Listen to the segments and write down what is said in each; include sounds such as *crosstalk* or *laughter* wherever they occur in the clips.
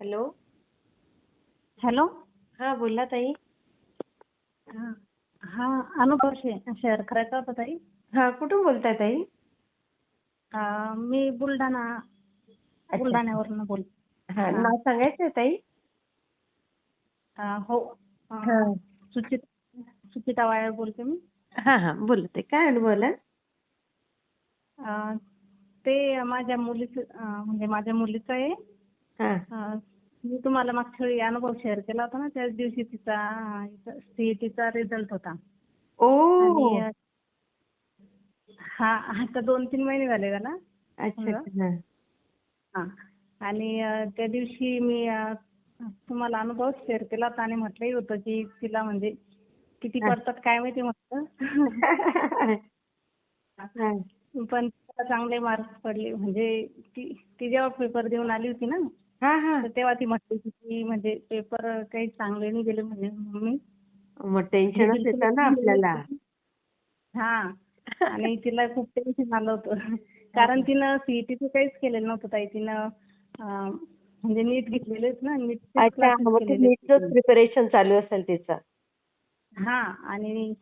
Hello? Hello? हा बोला ताई. हा हा अनुभव शे- शेअर करायचा होता ताई. हा कुठून बोलताय ताई? अं, मी बुलढाणा बुलढाण्यावरून बोल हा. नाव सांगायचंय ताई? अं, हो. अं, हा. सुचित सुचिता वायर बोलते मी. हा हा बोला ताई काय अनुभव आला? अं, ते माझ्या मुलीचं अं, म्हणजे माझ्या मुलीचं आहे. मी तुम्हाला मागच्या वेळी अनुभव शेअर केला होता ना त्याच दिवशी तिचा सीईटीचा रिझल्ट होता. ओ हा आता दोन तीन महिने झाले त्याला अच्छा हा. आणि त्या दिवशी मी तुम्हाला अनुभव शेअर केला होता आणि म्हटलंही होतं की तिला म्हणजे किती. पडतात काय माहिती म्हटलं. *laughs* पण तिला चांगले मार्क्स पडले. म्हणजे ती ती जेव्हा पेपर देऊन आली होती ना हा हा. तर तेव्हा ती म्हटली की ती म्हणजे पेपर काही चांगले नाही गेले म्हणजे मम्मी. मग टेन्शनच येतं ना आपल्याला. हा. *laughs* आणि तिला खूप टेन्शन आलं होतं. कारण तिनं सीईटीचं काहीच केलेलं नव्हतं ताई. तिनं अं, म्हणजे नीट घेतलेलेच ना नीट अच्छा मग ते नीटच प्रिपरेशन चालू असेल तिचं. हा. आणि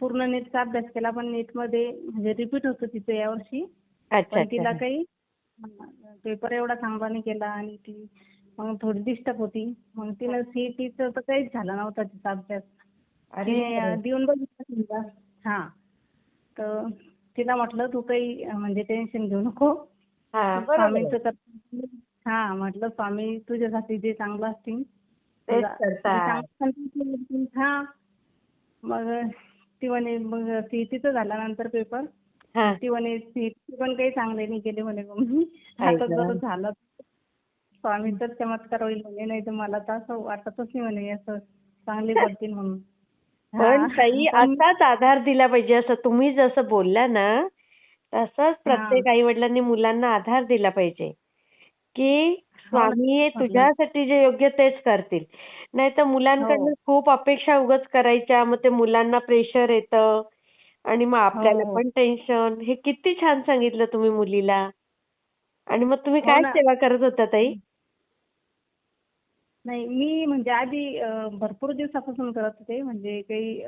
पूर्ण नीटचा अभ्यास केला पण नीटमध्ये म्हणजे रिपीट होतं तिचं यावर्षी अच्छा पण तिला अच्छा काही पेपर एवढा चांगला नाही केला आणि ती मग थोडी डिस्टर्ब होती. मग तिनं सीईटीचं तर काहीच झालं नव्हता तिचा अभ्यास. अं, देऊन बघितलं समजा. हा. तर तिला म्हटलं तू काही म्हणजे टेन्शन घेऊ नको. हा स्वामींचं हा म्हटलं स्वामी तुझ्यासाठी जे चांगलं असतील तेच करतात. हा. मग ती म्हणे मग सीईटीचं झाल्यानंतर पेपर ती म्हणे सीईटी पण काही चांगले नाही गेले म्हणे मम्मी आता. जर झालं स्वामींचाच चमत्कार होईल म्हणे नाही तर मला तर असं वाटतच नाही म्हणे असं चांगले *laughs* पडतील म्हणून. पण. ताई असाच आधार दिला पाहिजे असं तुम्ही जसं बोलला ना तसंच प्रत्येक आई वडिलांनी मुलांना आधार दिला पाहिजे. की स्वामी हे तुझ्यासाठी जे योग्य तेच करतील. नाही तर मुलांकडनं हो. खूप अपेक्षा उगाच करायच्या मग ते मुलांना प्रेशर येतं. आणि मग आपल्याला हो. पण टेन्शन हे किती छान सांगितलं तुम्ही मुलीला. आणि मग तुम्ही हो काय ना. सेवा करत होता ताई? नाही मी म्हणजे आधी भरपूर दिवसापासून करत होते. म्हणजे काही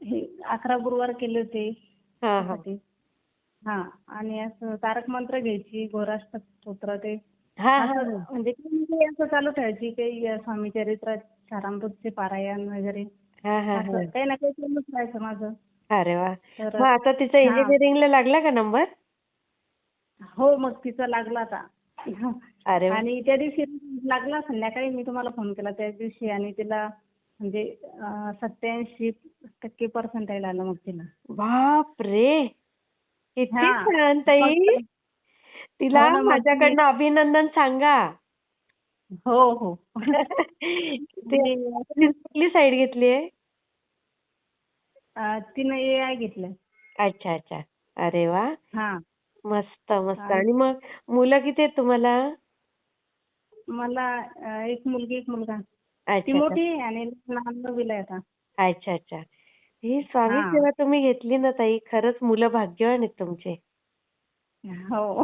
हे अकरा गुरुवार केले होते हा हा. हा आणि असं तारक मंत्र घ्यायची गोराष्ट स्तोत्र ते हा हा म्हणजे असं चालू ठेवायची काही स्वामी चरित्र सारामृतचे पारायण वगैरे हा हा असं हा. काही ना काही चालूच राहायचं माझं. अरे वा. मग आता तिचा. इंजिनिअरिंगला लागला का नंबर हो मग तिचा लागला आता. अरे वा. आणि त्या दिवशी लागला संध्याकाळी मी तुम्हाला फोन केला. त्या दिवशी आणि तिला म्हणजे सत्याऐंशी टक्के पर्सेंटाईल आलं मग तिला. बाप रे किती हा. छान ताई. तिला हो ना, मग माझ्याकडनं अभिनंदन सांगा. हो हो. ते कुठली साईड घेतलीये तिनं ए आय घेतलंय अच्छा अच्छा. अरे वा. हा. मस्त मस्त. आणि- मग मुलं किती आहेत तुम्हाला? मला एक मुलगी एक मुलगा. ती अच्छा मोठी आहे आणि लहान नववीला आहे आता. अच्छा अच्छा. ही स्वामी हा. सेवा तुम्ही घेतली ना ताई खरंच मुलं भाग्यवान आहेत तुमचे. हो.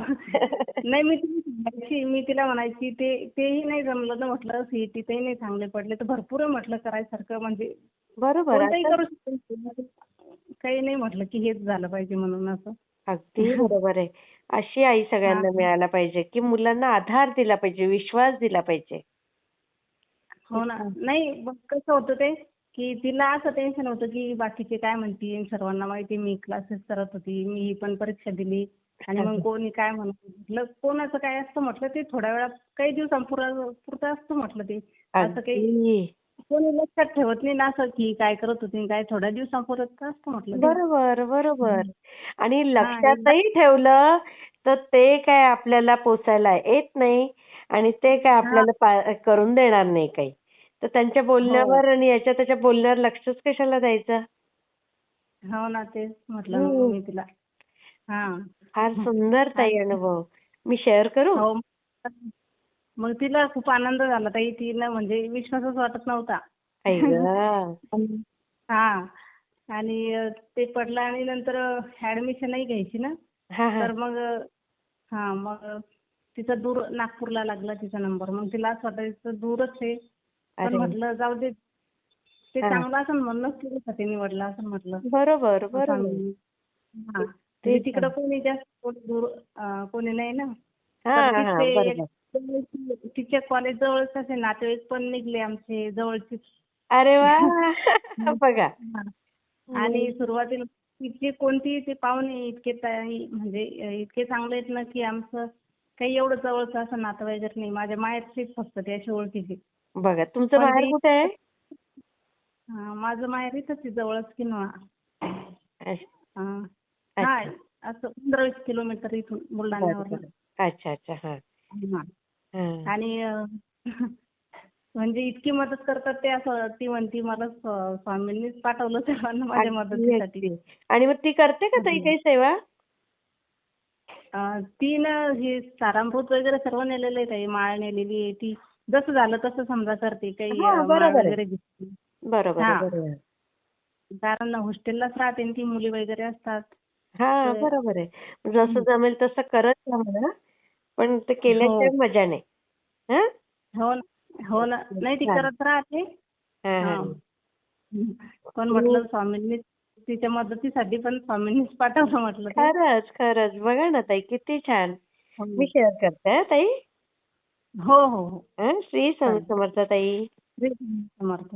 नाही मी तिला सांगायची मी तिला म्हणायची ते तेही नाही जमलं ना म्हटलं सीईटीतही नाही चांगले पडले तर भरपूर आहे म्हटलं करायसारखं म्हणजे बरोबर काही नाही म्हटलं की हेच झालं पाहिजे म्हणून असं. अगदी बरोबर आहे. अशी आई सगळ्यांना. मिळायला पाहिजे की मुलांना आधार दिला पाहिजे विश्वास दिला पाहिजे. हो ना. नाही कसं होतं ते की तिला असं टेन्शन होतं की बाकीचे काय म्हणतील सर्वांना माहिती मी क्लासेस करत होती मी ही पण परीक्षा दिली आणि मग कोणी काय म्हणत म्हटलं कोणाचं काय असतं म्हटलं ते थोड्या वेळात काही दिवसांपुरतं पुरतं असतं म्हटलं ते. असं काही कोणी लक्षात ठेवत नाही ना असं की काय करत होती काय थोड्या दिवसांपुरत असतं म्हटलं. बरोबर बरोबर. आणि हा, लक्षातही ठेवलं तर ते काय आपल्याला पोचायला येत नाही आणि ते काय आपल्याला करून देणार नाही काही. तर त्यांच्या बोलण्यावर आणि याच्या त्याच्या बोलण्यावर लक्षच कशाला द्यायचं? हो ना तेच म्हटलं मी तिला. हा. फार सुंदर ताई अनुभव. मी शेअर करू? हो. मग तिला खूप आनंद झाला ताई तिला म्हणजे विश्वासच वाटत नव्हता. *laughs* हा आणि ते पडलं आणि नंतर ऍडमिशनही घ्यायची ना तर मग हा मग तिचा दूर नागपूरला लागला तिचा नंबर मग तिला असं वाटायचं दूरच आहे पण. म्हटलं जाऊ दे ते. चांगलं असं म्हणूनच तिच्यासाठी निवडलं असं म्हटलं बरोबर बरोबर. हा. म्हणजे तिकडं. कोणी जास्त कोणी दूर कोणी नाही ना तिच्या कॉलेज जवळच असे नातेवाईक पण निघले आमचे जवळचेच अरे वा! *laughs* बघा. आणि सुरुवातीला तिथे कोणती ते पाहुणे इतके म्हणजे इतके चांगले आहेत ना की आमचं काही एवढं जवळचं असं नातं वगैरे नाही. माझ्या माहेरचीच फक्त ती अशी ओळखीची. बघा तुमचं माहेर कुठे आहे? हा, माझं माहेर इथंच जवळच किनवा हा. असं पंधरा वीस किलोमीटर इथून बुलढाण्यावर अच्छा अच्छा हा. आणि *laughs* म्हणजे इतकी मदत करतात ते असं ती म्हणती मला स्व- स्वामींनीच पाठवलं सर्वांना माझ्या मदतीसाठी. आणि मग ती करते का ताई. काही सेवा? ती ना हे सारामृत वगैरे सर्व नेलेलं आहे ताई माळ नेलेली आहे ती. जसं झालं तसं समजा करते काही माळ. वगैरे घेतली. बरोबर. कारण हॉस्टेललाच राहते ती मुली वगैरे असतात. हा बरोबर आहे. जसं जमेल तसं करत जा म्हणा. पण ते केल्याशिवाय मजा नाही हा? हो ना हो ना नाही ती. करत राहते हा, हा. हा. पण म्हटलं स्वामींनी तिच्या मदतीसाठी पण स्वामींनीच पाठवलं म्हटलं. खरंच खरंच बघा ना ताई किती छान हो. मी शेअर करते हा ताई हो हो हो हा? श्री समर्थ ताई श्री समर्थ